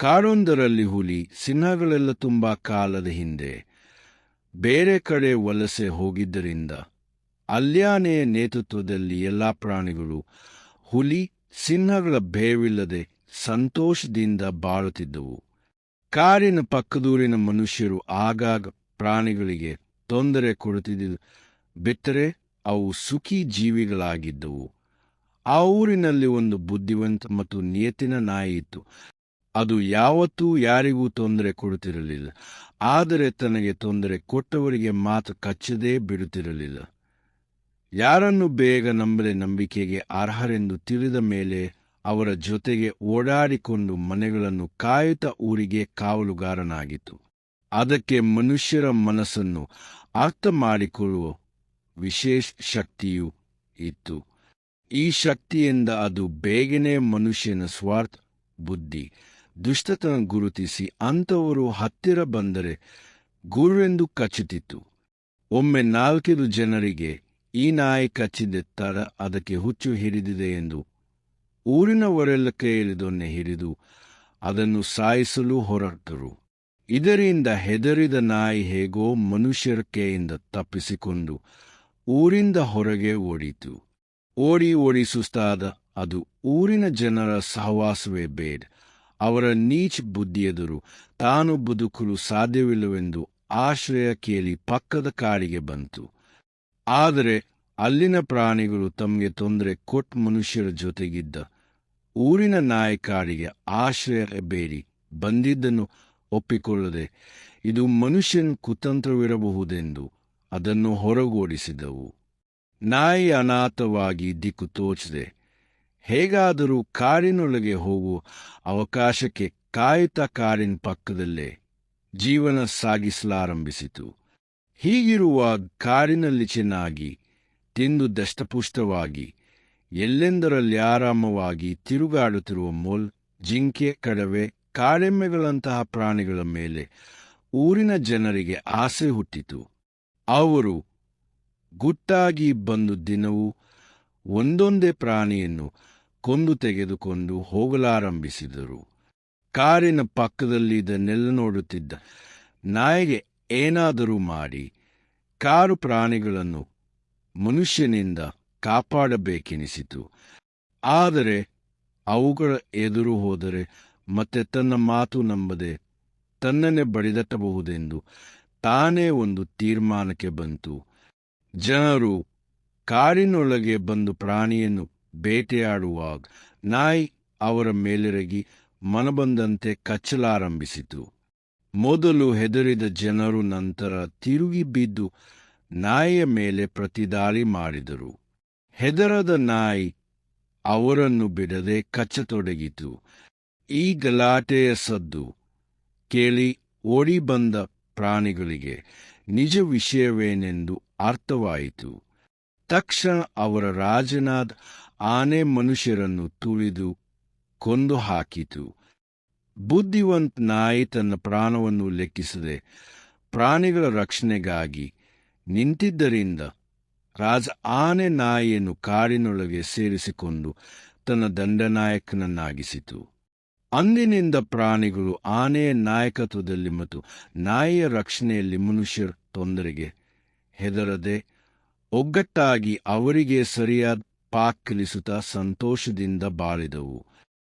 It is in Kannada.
ಕಾಡೊಂದರಲ್ಲಿ ಹುಲಿ, ಸಿಂಹಗಳೆಲ್ಲ ತುಂಬಾ ಕಾಲದ ಹಿಂದೆ. ಬೇರೆ ಕಡೆ ವಲಸೆ ಹೋಗಿದ್ದರಿಂದ ಅಲ್ಯಾನೆಯ ನೇತೃತ್ವದಲ್ಲಿ ಎಲ್ಲ ಪ್ರಾಣಿಗಳು, ಹುಲಿ, ಸಿಂಹಗಳ ಭಯವಿಲ್ಲದೆ ಸಂತೋಷದಿಂದ ಬಾಳುತ್ತಿದ್ದವು. ಕಾರಿನ ಪಕ್ಕದೂರಿನ ಮನುಷ್ಯರು ಆಗಾಗ ಪ್ರಾಣಿಗಳಿಗೆ ತೊಂದರೆ ಕೊಡುತ್ತಿದ್ದ ಬಿಟ್ಟರೆ ಅವು ಸುಖಿ ಜೀವಿಗಳಾಗಿದ್ದವು. ಆ ಊರಿನಲ್ಲಿ ಒಂದು ಬುದ್ಧಿವಂತ ಮತ್ತು ನಿಯತಿನ ನಾಯಿ ಇತ್ತು ಅದು ಯಾವತ್ತೂ ಯಾರಿಗೂ ತೊಂದರೆ ಕೊಡುತ್ತಿರಲಿಲ್ಲ. ಆದರೆ ತನಗೆ ತೊಂದರೆ ಕೊಟ್ಟವರಿಗೆ ಮಾತು ಕಚ್ಚದೇ ಬಿಡುತ್ತಿರಲಿಲ್ಲ. ಯಾರನ್ನು ಬೇಗ ನಂಬದೆ ನಂಬಿಕೆಗೆ ಅರ್ಹರೆಂದು ತಿಳಿದ ಮೇಲೆ ಅವರ ಜೊತೆಗೆ ಓಡಾಡಿಕೊಂಡು ಮನೆಗಳನ್ನು ಕಾಯುತ್ತ ಊರಿಗೆ ಕಾವಲುಗಾರನಾಗಿತ್ತು. ಅದಕ್ಕೆ ಮನುಷ್ಯರ ಮನಸ್ಸನ್ನು ಅರ್ಥ ಮಾಡಿಕೊಳ್ಳುವ ವಿಶೇಷ ಶಕ್ತಿಯು ಇತ್ತು. ಈ ಶಕ್ತಿಯಿಂದ ಅದು ಬೇಗನೆ ಮನುಷ್ಯನ ಸ್ವಾರ್ಥ, ಬುದ್ಧಿ ದುಷ್ಟತನ ಗುರುತಿಸಿ ಅಂಥವರು ಹತ್ತಿರ ಬಂದರೆ ಗುರುವೆಂದು ಕಚ್ಚುತ್ತಿತ್ತು. ಒಮ್ಮೆ ನಾಲ್ಕೈದು ಜನರಿಗೆ ಈ ನಾಯಿ ಕಚ್ಚಿದ ತರ ಅದಕ್ಕೆ ಹುಚ್ಚು ಹಿಡಿದಿದೆ ಎಂದು ಊರಿನವರೆಲ್ಲ ಕೈಯಲ್ಲಿದೊನ್ನೆ ಹಿಡಿದು ಅದನ್ನು ಸಾಯಿಸಲು ಹೊರಟರು. ಇದರಿಂದ ಹೆದರಿದ ನಾಯಿ ಹೇಗೋ ಮನುಷ್ಯರ ಕೈಯಿಂದ ತಪ್ಪಿಸಿಕೊಂಡು ಊರಿಂದ ಹೊರಗೆ ಓಡಿತು. ಓಡಿ ಓಡಿ ಸುಸ್ತಾದ ಅದು ಊರಿನ ಜನರ ಸಹವಾಸವೇ ಬೇಡ. ಅವರ ನೀಚ್ ಬುದ್ಧಿಯೆದುರು ತಾನು ಬದುಕಲು ಸಾಧ್ಯವಿಲ್ಲವೆಂದು ಆಶ್ರಯ ಕೇಳಿ ಪಕ್ಕದ ಕಾಡಿಗೆ ಬಂತು. ಆದರೆ ಅಲ್ಲಿನ ಪ್ರಾಣಿಗಳು ತಮಗೆ ತೊಂದರೆ ಕೊಟ್ ಮನುಷ್ಯರ ಜೊತೆಗಿದ್ದ. ಊರಿನ ನಾಯಿ ಕಾಡಿಗೆ ಆಶ್ರಯ ಬೇಡಿ, ಬಂದಿದ್ದನ್ನು ಒಪ್ಪಿಕೊಳ್ಳದೆ ಇದು ಮನುಷ್ಯನ ಕುತಂತ್ರವಿರಬಹುದೆಂದು ಅದನ್ನು ಹೊರಗೋಡಿಸಿದವು. ನಾಯಿ ಅನಾಥವಾಗಿ ದಿಕ್ಕು ತೋಚದೆ. ಹೇಗಾದರೂ ಕಾರಿನೊಳಗೆ ಹೋಗು, ಅವಕಾಶಕ್ಕೆ ಕಾಯುತ್ತಾ ಕಾರಿನ ಪಕ್ಕದಲ್ಲೇ ಜೀವನ ಸಾಗಿಸಲಾರಂಭಿಸಿತು. ಹೀಗಿರುವ ಕಾರಿನಲ್ಲಿ ಚೆನ್ನಾಗಿ, ತಿಂದು ದಷ್ಟಪುಷ್ಟವಾಗಿ, ಎಲ್ಲೆಂದರಲ್ಲಿ ಆರಾಮವಾಗಿ ತಿರುಗಾಡುತ್ತಿರುವ ಮೊಲ್, ಜಿಂಕೆ, ಕಡವೆ, ಕಾಡೆಮ್ಮೆಗಳಂತಹ ಪ್ರಾಣಿಗಳ ಮೇಲೆ ಊರಿನ ಜನರಿಗೆ ಆಸೆ ಹುಟ್ಟಿತು. ಅವರು ಗುಟ್ಟಾಗಿ ಬಂದು ದಿನವೂ ಒಂದೊಂದೇ ಪ್ರಾಣಿಯನ್ನು ಕೊಂದು ತೆಗೆದುಕೊಂಡು ಹೋಗಲಾರಂಭಿಸಿದರು. ಕಾರಿನ ಪಕ್ಕದಲ್ಲಿ ಇದನ್ನೆಲ್ಲ ನೋಡುತ್ತಿದ್ದ. ನಾಯಿಗೆ ಏನಾದರೂ ಮಾಡಿ, ಕಾರು ಪ್ರಾಣಿಗಳನ್ನು ಮನುಷ್ಯನಿಂದ ಕಾಪಾಡಬೇಕೆನಿಸಿತು. ಆದರೆ ಅವುಗಳ ಎದುರು ಹೋದರೆ ಮತ್ತೆ ತನ್ನ ಮಾತು ನಂಬದೆ ತನ್ನನ್ನೇ ಬಡಿದಟ್ಟಬಹುದೆಂದು ತಾನೇ ಒಂದು ತೀರ್ಮಾನಕ್ಕೆ ಬಂತು. ಜನರು ಕಾರಿನೊಳಗೆ ಬಂದು ಪ್ರಾಣಿಯನ್ನು ಬೇಟೆಯಾಡುವಾಗ ನಾಯಿ ಅವರ ಮೇಲೆರಗಿ ಮನಬಂದಂತೆ ಕಚ್ಚಲಾರಂಭಿಸಿತು. ಮೊದಲು ಹೆದರಿದ ಜನರು ನಂತರ ತಿರುಗಿ ಬಿದ್ದು ನಾಯಿಯ ಮೇಲೆ ಪ್ರತಿದಾಳಿ ಮಾಡಿದರು. ಹೆದರದ ನಾಯಿ ಅವರನ್ನು ಬಿಡದೆ ಕಚ್ಚತೊಡಗಿತು. ಈ ಗಲಾಟೆಯ ಸದ್ದು ಕೇಳಿ ಓಡಿ ಬಂದ ಪ್ರಾಣಿಗಳಿಗೆ ನಿಜ ವಿಷಯವೇನೆಂದು ಅರ್ಥವಾಯಿತು. ತಕ್ಷಣ ಅವರ ರಾಜನಾದ ಆನೆ ಮನುಷ್ಯರನ್ನು ತುಳಿದು ಕೊಂದು ಹಾಕಿತು. ಬುದ್ಧಿವಂತ ನಾಯಿ ತನ್ನ ಪ್ರಾಣವನ್ನು ಲೆಕ್ಕಿಸದೆ ಪ್ರಾಣಿಗಳ ರಕ್ಷಣೆಗಾಗಿ ನಿಂತಿದ್ದರಿಂದ ರಾಜ ಆನೆ ನಾಯಿಯನ್ನು ಕಾಡಿನೊಳಗೆ ಸೇರಿಸಿಕೊಂಡು ತನ್ನ ದಂಡನಾಯಕನನ್ನಾಗಿಸಿತು. ಅಂದಿನಿಂದ ಪ್ರಾಣಿಗಳು ಆನೆಯ ನಾಯಕತ್ವದಲ್ಲಿ ಮತ್ತು ನಾಯಿಯ ರಕ್ಷಣೆಯಲ್ಲಿ ಮನುಷ್ಯರ ತೊಂದರೆಗೆ ಹೆದರದೆ ಒಗ್ಗಟ್ಟಾಗಿ ಅವರಿಗೆ ಸರಿಯಾದ ಪಾಕ್ ಕಲಿಸುತ್ತಾ ಸಂತೋಷದಿಂದ ಬಾಳಿದವು.